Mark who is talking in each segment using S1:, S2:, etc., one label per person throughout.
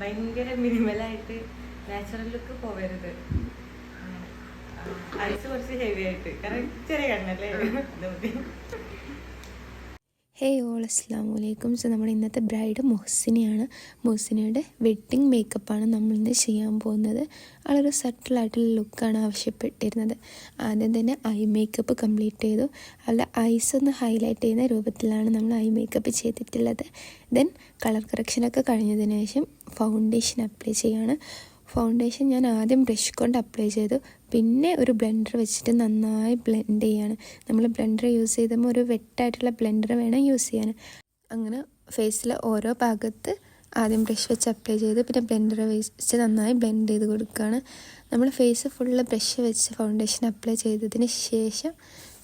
S1: ഭയങ്കര മിനിമലായിട്ട് natural look പോവരുത്. ഐസ് കുറച്ച് ഹെവി ആയിട്ട്. കാരണം ചെറിയ കണ്ണല്ലേ അത് മതി.
S2: ഹേ ഓൾ അസ്സാം വലൈക്കും സോ നമ്മുടെ ഇന്നത്തെ ബ്രൈഡ് മൊഹസിനെയാണ്. മൊഹസിനയുടെ വെഡ്ഡിങ് മേക്കപ്പാണ് നമ്മളിന്ന് ചെയ്യാൻ പോകുന്നത്. വളരെ സട്ടിലായിട്ടുള്ള ലുക്കാണ് ആവശ്യപ്പെട്ടിരുന്നത്. ആദ്യം തന്നെ ഐ മേക്കപ്പ് കംപ്ലീറ്റ് ചെയ്തു. അവളുടെ ഐസ് ഒന്ന് ഹൈലൈറ്റ് ചെയ്യുന്ന രൂപത്തിലാണ് നമ്മൾ ഐ മേക്കപ്പ് ചെയ്തിട്ടുള്ളത്. ദെൻ കളർ കറക്ഷനൊക്കെ കഴിഞ്ഞതിന് ശേഷം ഫൗണ്ടേഷൻ അപ്ലൈ ചെയ്യാണ്. ഫൗണ്ടേഷൻ ഞാൻ ആദ്യം ബ്രഷ് കൊണ്ട് അപ്ലൈ ചെയ്തു. പിന്നെ ഒരു ബ്ലെൻഡർ വെച്ചിട്ട് നന്നായി ബ്ലെൻഡ് ചെയ്യാണ്. നമ്മൾ ബ്ലെൻഡർ യൂസ് ചെയ്തപ്പോൾ ഒരു വെട്ടായിട്ടുള്ള ബ്ലെൻഡർ വേണം യൂസ് ചെയ്യാൻ. അങ്ങനെ ഫേസിലെ ഓരോ ഭാഗത്ത് ആദ്യം ബ്രഷ് വെച്ച് അപ്ലൈ ചെയ്ത് പിന്നെ ബ്ലെൻഡർ വെച്ച് നന്നായി ബ്ലെൻഡ് ചെയ്ത് കൊടുക്കുകയാണ്. നമ്മൾ ഫേസ് ഫുള്ള് ബ്രഷ് വെച്ച് ഫൗണ്ടേഷൻ അപ്ലൈ ചെയ്തതിന് ശേഷം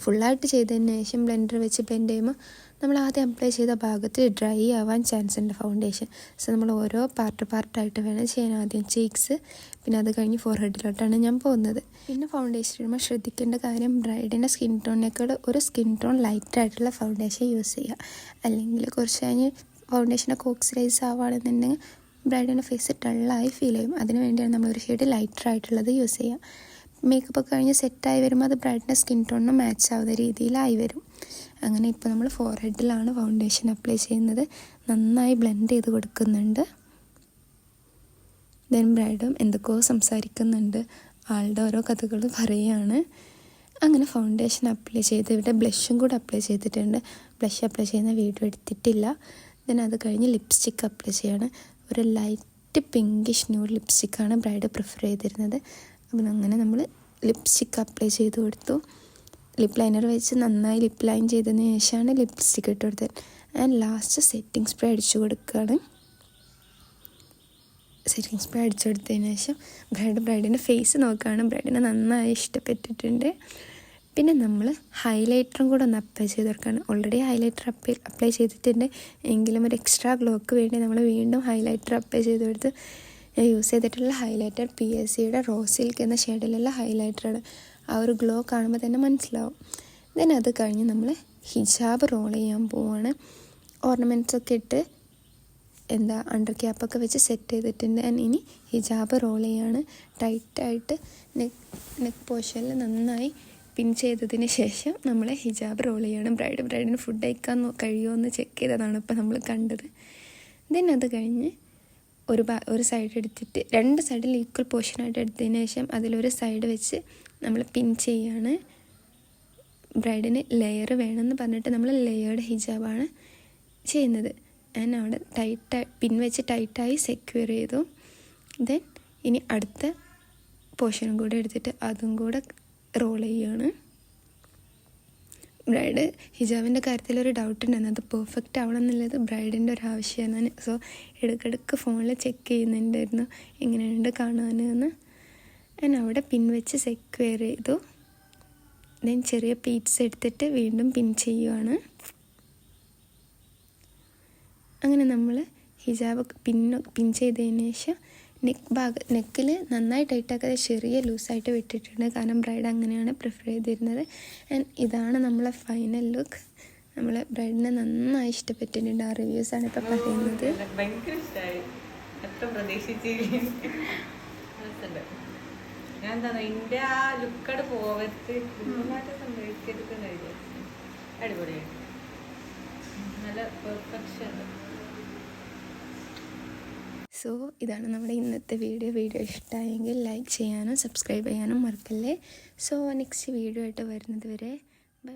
S2: ഫുള്ളായിട്ട് ചെയ്തതിന് ശേഷം ബ്ലെൻഡർ വെച്ച് ബ്ലെൻഡ് ചെയ്യുമ്പോൾ നമ്മൾ ആദ്യം അപ്ലൈ ചെയ്ത ഭാഗത്ത് ഡ്രൈ ആവാൻ ചാൻസ് ഉണ്ട് ഫൗണ്ടേഷൻ സോ നമ്മൾ ഓരോ പാർട്ട് പാർട്ടായിട്ട് വേണം ചെയ്യാൻ. ആദ്യം ചീക്സ് പിന്നെ അത് കഴിഞ്ഞ് ഫോർ ഹെഡിലോട്ടാണ് ഞാൻ പോകുന്നത്. പിന്നെ ഫൗണ്ടേഷൻ ഇടുമ്പോൾ ശ്രദ്ധിക്കേണ്ട കാര്യം ബ്രൈഡിന്റെ സ്കിൻ ടോണിനേക്കാൾ ഒരു സ്കിൻ ടോൺ ലൈറ്റ് ആയിട്ടുള്ള ഫൗണ്ടേഷൻ യൂസ് ചെയ്യുക. അല്ലെങ്കിൽ കുറച്ച് കഴിഞ്ഞ് ഫൗണ്ടേഷനൊക്കെ ഓക്സിഡൈസ് ആവുകയാണെന്നുണ്ടെങ്കിൽ ബ്രൈഡിന്റെ ഫേസ് ഡള്ളായി ഫീൽ ചെയ്യും. അതിന് വേണ്ടിയാണ് നമ്മൾ ഒരു ഷെയ്ഡ് ലൈറ്റർ ആയിട്ടുള്ളത് യൂസ് ചെയ്യുക. മേക്കപ്പ് ഒക്കെ കഴിഞ്ഞ് സെറ്റായി വരുമ്പോൾ അത് ബ്രൈഡിന്റെ സ്കിൻ ടോണിന് മാച്ച് ആവുന്ന രീതിയിലായി വരും. അങ്ങനെ ഇപ്പോൾ നമ്മൾ ഫോർ ഹെഡിലാണ് ഫൗണ്ടേഷൻ അപ്ലൈ ചെയ്യുന്നത്. നന്നായി ബ്ലെൻഡ് ചെയ്ത് കൊടുക്കുന്നുണ്ട്. ദെൻ ബ്രൈഡും എന്തൊക്കെയോ സംസാരിക്കുന്നുണ്ട്. ആളുടെ ഓരോ കഥകൾ പറയുകയാണ്. അങ്ങനെ ഫൗണ്ടേഷൻ അപ്ലൈ ചെയ്ത് ഇവിടെ ബ്ലഷും കൂടെ അപ്ലൈ ചെയ്തിട്ടുണ്ട്. ബ്ലഷ് അപ്ലൈ ചെയ്യുന്ന വീഡിയോ എടുത്തിട്ടില്ല. ദെൻ അത് കഴിഞ്ഞ് ലിപ്സ്റ്റിക്ക് അപ്ലൈ ചെയ്യാണ്. ഒരു ലൈറ്റ് പിങ്കിഷ് ന്യൂ ലിപ്സ്റ്റിക്കാണ് ബ്രൈഡ് പ്രിഫർ ചെയ്തിരുന്നത്. അപ്പം അങ്ങനെ നമ്മൾ ലിപ്സ്റ്റിക്ക് അപ്ലൈ ചെയ്ത് കൊടുത്തു. ലിപ്പ് ലൈനർ വെച്ച് നന്നായി ലിപ്പ് ലൈൻ ചെയ്തതിന് ശേഷമാണ് ലിപ്സ്റ്റിക്ക് ഇട്ട് കൊടുത്തത്. ആൻഡ് ലാസ്റ്റ് സെറ്റിംഗ് സ്പ്രേ അടിച്ചു കൊടുക്കുകയാണ്. സെറ്റിംഗ് സ്പ്രേ അടിച്ചു കൊടുത്തതിന് ശേഷം ബ്രൈഡ് ബ്രൈഡിന്റെ ഫേസ് നോക്കുകയാണ്. ബ്രൈഡിനെ നന്നായി ഇഷ്ടപ്പെട്ടിട്ടുണ്ട്. പിന്നെ നമ്മൾ ഹൈലൈറ്ററും കൂടെ ഒന്ന് അപ്ലൈ ചെയ്ത് കൊടുക്കുകയാണ്. ഓൾറെഡി ഹൈലൈറ്റർ അപ്ലൈ അപ്ലൈ ചെയ്തിട്ടുണ്ട്. എങ്കിലും ഒരു എക്സ്ട്രാ ഗ്ലോക്ക് വേണ്ടി നമ്മൾ വീണ്ടും ഹൈലൈറ്റർ അപ്ലൈ ചെയ്ത് കൊടുത്ത് യൂസ് ചെയ്തിട്ടുള്ള ഹൈലൈറ്റർ പി എസ് സിയുടെ റോസിൽക്ക് സിൽക്ക് എന്ന ഷെയ്ഡിലുള്ള ഹൈലൈറ്ററാണ് ആ ഒരു ഗ്ലോ കാണുമ്പോൾ തന്നെ മനസ്സിലാവും. ദെൻ അത് കഴിഞ്ഞ് നമ്മൾ ഹിജാബ് റോൾ ചെയ്യാൻ പോവാണ്. ഓർണമെന്റ്സ് ഒക്കെ ഇട്ട് എന്താ അണ്ടർ ക്യാപ്പൊക്കെ വെച്ച് സെറ്റ് ചെയ്തിട്ടുണ്ട് ഞാൻ ഇനി ഹിജാബ് റോൾ ചെയ്യാണ്. ടൈറ്റായിട്ട് നെക്ക് നെക്ക് പോർഷനിൽ നന്നായി പിൻ ചെയ്തതിന് ശേഷം നമ്മൾ ഹിജാബ് റോൾ ചെയ്യാണ്. ബ്രൈഡ് ബ്രൈഡിന് ഫുഡ് കഴിക്കാൻ കഴിയുമോ എന്ന് ചെക്ക് ചെയ്തതാണ് ഇപ്പോൾ നമ്മൾ കണ്ടത്. ദെൻ അത് കഴിഞ്ഞ് ഒരു ഒരു സൈഡ് എടുത്തിട്ട് രണ്ട് സൈഡിൽ ഈക്വൽ പോർഷനായിട്ട് എടുത്തതിന് ശേഷം അതിലൊരു സൈഡ് വെച്ച് നമ്മൾ പിൻ ചെയ്യാണ്. ബ്രൈഡിന് ലെയർ വേണമെന്ന് പറഞ്ഞിട്ട് നമ്മൾ ലെയേർഡ് ഹിജാബാണ് ചെയ്യുന്നത്. ഞാൻ അവിടെ ടൈറ്റായി പിൻ വെച്ച് ടൈറ്റായി സെക്യൂർ ചെയ്തു. ദെൻ ഇനി അടുത്ത പോർഷനും കൂടെ എടുത്തിട്ട് അതും കൂടെ റോൾ ചെയ്യുകയാണ് ബ്രൈഡ് ഹിജാബിന്റെ കാര്യത്തിൽ ഒരു ഡൗട്ട് ഉണ്ടായിരുന്നു അത് പെർഫെക്റ്റ് ആവണം എന്നുള്ളത് ബ്രൈഡിന്റെ ഒരു ആവശ്യമാണ്. സോ ഇടയ്ക്കിടയ്ക്ക് ഫോണിൽ ചെക്ക് ചെയ്യുന്നുണ്ടായിരുന്നു. എങ്ങനെയുണ്ട് കാണാനെന്ന് ഞാൻ അവിടെ പിൻ വെച്ച് സെക്വയർ ചെയ്തു. ദെൻ ചെറിയ പീറ്റ്സ് എടുത്തിട്ട് വീണ്ടും പിൻ ചെയ്യുവാണ്. അങ്ങനെ നമ്മൾ ഹിജാബ് പിൻ പിൻ ചെയ്തതിന് ശേഷം നെക്ക് ഭാഗ നെക്കിൽ നന്നായി ടൈറ്റാക്കാതെ ചെറിയ ലൂസായിട്ട് വിട്ടിട്ടുണ്ട് കാരണം ബ്രൈഡ് അങ്ങനെയാണ് പ്രിഫർ ചെയ്തിരുന്നത്. ആൻഡ് ഇതാണ് നമ്മളെ ഫൈനൽ ലുക്ക്. നമ്മളെ ബ്രൈഡിനെ നന്നായി ഇഷ്ടപ്പെട്ടിട്ടുണ്ട് ആ റിവ്യൂസാണ് ഇപ്പോൾ പറയുന്നത്.
S1: ഭയങ്കര നല്ല പെർഫെക്ഷൻ
S2: സോ ഇതാണ് നമ്മുടെ ഇന്നത്തെ വീഡിയോ. വീഡിയോ ഇഷ്ടമായെങ്കിൽ ലൈക്ക് ചെയ്യാനും സബ്സ്ക്രൈബ് ചെയ്യാനും മറക്കല്ലേ? സോ നെക്സ്റ്റ് വീഡിയോ ആയിട്ട് വരുന്നത് വരെ ബൈ